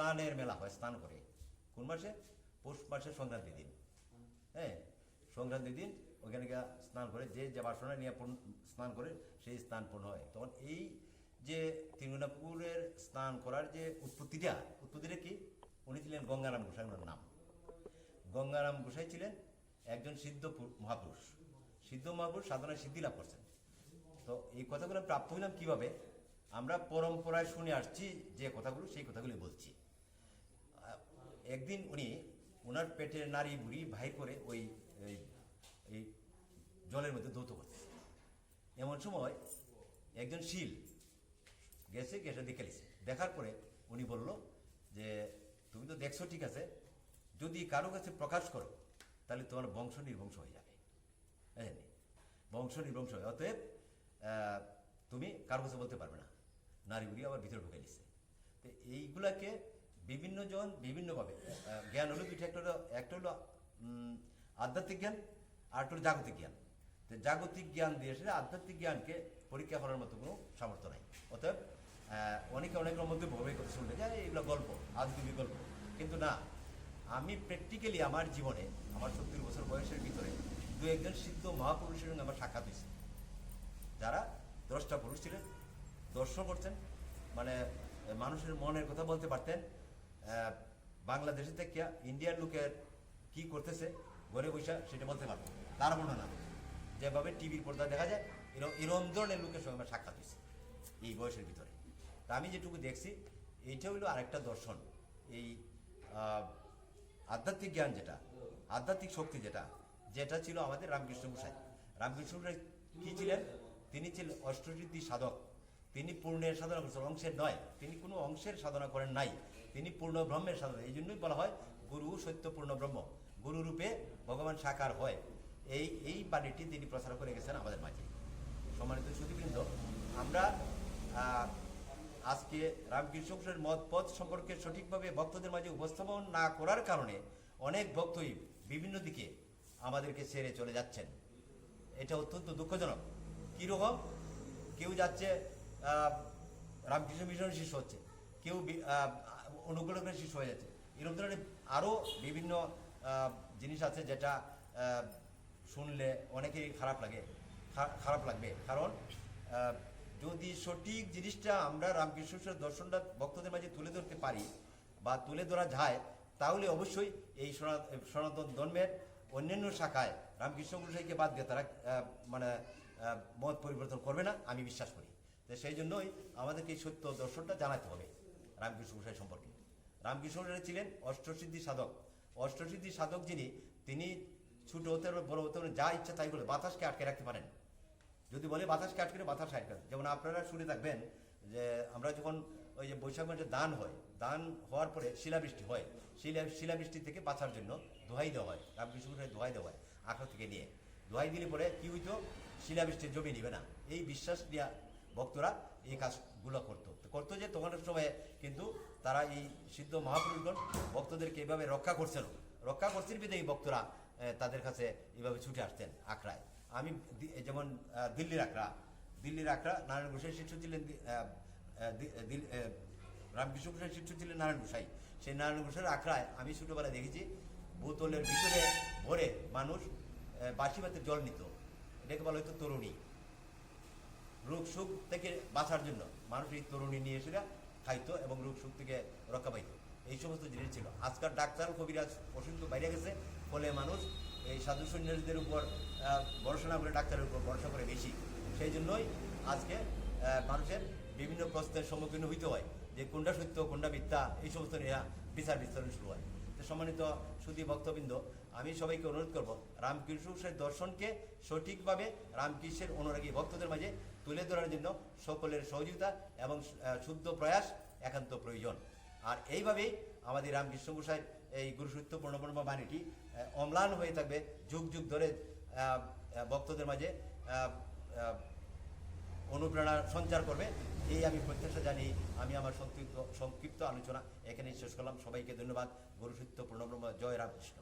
স্নানের মেলা হয়, স্নান করে। কোন মাসে? পৌষ মাসে সংক্রান্তি দিন। হ্যাঁ সংক্রান্তি দিন ওখানে গিয়ে স্নান করে, যে যে বাসনা নিয়ে স্নান করে, সেই স্নান পূর্ণ হয়। তখন এই যে ত্রিগুণাপুরের স্নান করার যে উৎপত্তিটা উৎপত্তিটা কি? উনি ছিলেন গঙ্গারাম গোসাই ওনার নাম। গঙ্গারাম গোসাই ছিলেন একজন সিদ্ধ মহাপুরুষ। সিদ্ধ মহাপুরুষ সাধনায় সিদ্ধি লাভ করছেন। তো এই কথাগুলো প্রাপ্ত হইলাম কীভাবে? আমরা পরম্পরায় শুনে আসছি যে কথাগুলো, সেই কথাগুলি বলছি। একদিন উনি ওনার পেটের নারী বুড়ি ভাই করে ওই, এই- জলের মধ্যে দৌত করছে এমন সময় একজন শিল গেছে গেছে দেখে লিছে দেখার পরে উনি বলল যে, তুমি তো দেখছ, ঠিক আছে। যদি কারও কাছে প্রকাশ করো, তাহলে তোমার বংশ নির্বংশ হয়ে যাবে। বুঝলেন? বংশ নির্বংশ হয় অতএব তুমি কারও কাছে বলতে পারবে না। নারী বুড়ি আবার ভিতরে ঢুকে নিচ্ছে তো এইগুলাকে বিভিন্ন জন বিভিন্নভাবে জ্ঞান হলো দুইটা, একটা হলো একটা হলো আধ্যাত্মিক জ্ঞান আর একটা হলো জাগতিক জ্ঞান। তো জাগতিক জ্ঞান দিয়ে সেটা আধ্যাত্মিক জ্ঞানকে পরীক্ষা করার মতো কোনো সামর্থ্য নাই। অতএব অনেকে অনেকের মধ্যে ভবে কথা শুনলে যে এগুলো গল্প আজগুবি গল্প। কিন্তু না, আমি প্র্যাকটিক্যালি আমার জীবনে, আমার সত্তর বছর বয়সের ভিতরে দু একজন সিদ্ধ মহাপুরুষের সঙ্গে আমার সাক্ষাৎ হয়েছে। যারা দশটা পুরুষ ছিলেন দর্শন করছেন মানে মানুষের মনের কথা বলতে পারতেন বাংলাদেশে থেকে ইন্ডিয়ার লোকের কি করতেছে, ঘরে বৈশা সেটা বলতে পারতেন তার বর্ণনা যেভাবে টিভির পর্দা দেখা যায় এরকম এরকম ধরনের লোকের সঙ্গে আমার সাক্ষাৎ হয়েছে এই বয়সের ভিতরে। তা আমি যেটুকু দেখছি এইটা হলো আরেকটা দর্শন। এই আধ্যাত্মিক জ্ঞান যেটা, আধ্যাত্মিক শক্তি যেটা যেটা ছিল আমাদের রামকৃষ্ণ গোসাই। রামকৃষ্ণ গোসাই কী ছিলেন? তিনি ছিলেন অষ্টসিদ্ধি সাধক। তিনি পূর্ণের সাধনা করেছেন, অংশের নয়। তিনি কোনো অংশের সাধনা করেন নাই। তিনি পূর্ণ ব্রহ্মের সাধনা, এই জন্যই বলা হয় গুরু সত্য পূর্ণ ব্রহ্ম। গুরুরূপে ভগবান সাকার হয়। এই এই বাণীটি তিনি প্রচার করে গেছেন আমাদের মাঝে। সম্মানিত সুদীবৃন্দ আমরা আজকে রামকৃষ্ণ মত পথ সম্পর্কে সঠিকভাবে ভক্তদের মাঝে উপস্থাপন না করার কারণে অনেক ভক্তই বিভিন্ন দিকে আমাদেরকে ছেড়ে চলে যাচ্ছেন। এটা অত্যন্ত দুঃখজনক। কীরকম? কেউ যাচ্ছে রামকৃষ্ণ মিশনের শিষ্য হচ্ছে। কেউ অনুগ্রহের শিষ্য হয়ে যাচ্ছে। এরকম ধরনের আরও বিভিন্ন জিনিস আছে যেটা শুনলে অনেকেই খারাপ লাগে খারাপ লাগবে। কারণ যদি সঠিক জিনিসটা আমরা রামকৃষ্ণের দর্শনটা ভক্তদের মাঝে তুলে ধরতে পারি বা তুলে ধরা যায়, তাহলে অবশ্যই এই সনাতন ধর্মের অন্যান্য শাখায় রামকৃষ্ণ গোসাইকে বাদ দিয়ে তারা মানে মত পরিবর্তন করবে না, আমি বিশ্বাস করি। তো সেই জন্যই আমাদেরকে এই সত্য দর্শনটা জানাতে হবে রামকৃষ্ণ গোসাই সম্পর্কে। রামকৃষ্ণ গোসাই ছিলেন অষ্টসিদ্ধি সাধক। অষ্টসিদ্ধি সাধক যিনি তিনি ছোট হতে পারে, বড় হতে পারে, যা ইচ্ছা তাই বলে বাতাসকে আটকে রাখতে পারেন। যদি বলে বাতাসকে আটকে বাতাস আটকে। যেমন আপনারা শুনে থাকবেন যে আমরা যখন ওই যে বৈশাখ মাসে দান হয় দান হওয়ার পরে শিলাবৃষ্টি হয় শিলা শিলাবৃষ্টি থেকে বাঁচার জন্য দোহাই দেওয়া হয় রামকৃষ্ণ দোহাই দেওয়া হয় আখড়া থেকে নিয়ে। দোহাই দিলে পরে কি হইতো? শিলাবৃষ্টির জমি নিবে না। এই বিশ্বাস দিয়া ভক্তরা এই কাজগুলো করতো। করতো যে তখনের সময় কিন্তু তারা এই সিদ্ধ মহাপুরুষগণ ভক্তদেরকে এইভাবে রক্ষা করছিল। রক্ষা করছেন বিধে এই ভক্তরা তাদের কাছে এইভাবে ছুটে আসতেন আখড়ায়। আমি যেমন দিল্লির আখড়া। দিল্লির আখড়া, নারায়ণ গোসাই শিষ্য ছিলেন রামকৃষ্ণ গোসাই শিষ্য ছিলেন নারায়ণ গোসাই। সেই নারায়ণ গোসাইয়ের আখড়ায় আমি ছোটোবেলায় দেখেছি, বোতলের ভিতরে ভরে মানুষ বাসি জল নিত। এটাকে বলা হতো তরুণী। রোগ সুখ থেকে বাঁচার জন্য মানুষ এই তরুণী নিয়ে এসে খাইতো এবং রোগ সুখ থেকে রক্ষা পাইতো। এই সমস্ত জিনিস ছিল। আজকাল ডাক্তার কবিরাজ ওষুধ বাইরে গেছে, ফলে মানুষ এই সাধু সন্ন্যাসীদের উপর ভরসা না করে ডাক্তারের উপর ভরসা করে বেশি। সেই জন্যই আজকে মানুষের বিভিন্ন প্রশ্নের সম্মুখীন হইতে হয় যে কোনটা সত্য, কোনটা মিথ্যা, এই সমস্ত নিয়ে বিচার বিস্তারণ শুরু হয়। সম্মানিত সুদী ভক্তবৃন্দ আমি সবাইকে অনুরোধ করব রামকৃষ্ণের দর্শনকে সঠিকভাবে রামকৃষ্ণের অনুরাগী ভক্তদের মাঝে তুলে ধরার জন্য সকলের সহযোগিতা এবং শুদ্ধ প্রয়াস একান্ত প্রয়োজন। আর এইভাবেই আমাদের রামকৃষ্ণ গোসাইয়ের এই গুরুসত্য পূর্ণপূর্ণ বাণীটি অম্লান হয়ে থাকবে যুগ যুগ ধরে ভক্তদের মাঝে অনুপ্রেরণা সঞ্চার করবে। এই আমি প্রত্যাশা জানি, আমি আমার সংক্ষিপ্ত সংক্ষিপ্ত আলোচনা এখানেই শেষ করলাম। সবাইকে ধন্যবাদ। গুরুসত্য পূর্ণব্রহ্ম জয় রামকৃষ্ণ।